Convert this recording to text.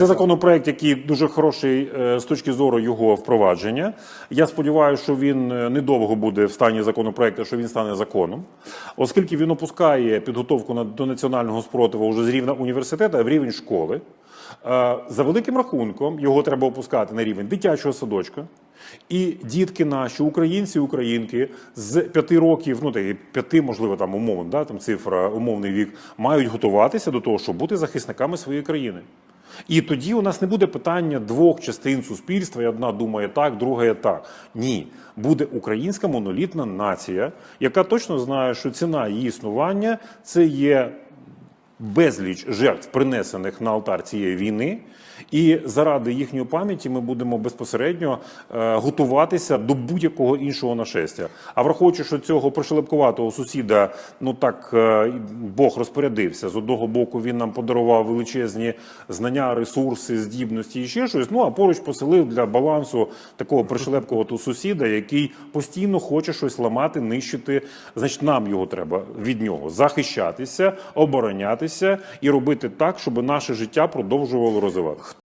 Це законопроект, який дуже хороший е, з точки зору його впровадження. Я сподіваюся, що він е, недовго буде в стані законопроекту, що він стане законом, оскільки він опускає підготовку до національного спротиву вже з рівня університету, в рівень школи. Е, За великим рахунком його треба опускати на рівень дитячого садочка. І дітки наші, українці, українки з п'яти років, ну та й п'яти, можливо, там умовно, да, там цифра, умовний вік, мають готуватися до того, щоб бути захисниками своєї країни. І тоді у нас не буде питання двох частин суспільства, і одна думає так, друга так. Ні, буде українська монолітна нація, яка точно знає, що ціна її існування це є безліч жертв, принесених на алтар цієї війни. І заради їхньої пам'яті ми будемо безпосередньо е, готуватися до будь-якого іншого нашестя. А враховуючи, що цього пришелепкуватого сусіда, ну так е, Бог розпорядився. З одного боку він нам подарував величезні знання, ресурси, здібності і ще щось. Ну а поруч поселив для балансу такого пришелепкуватого сусіда, який постійно хоче щось ламати, нищити. Значить, нам його треба від нього захищатися, оборонятися і робити так, щоб наше життя продовжувало розвиватися.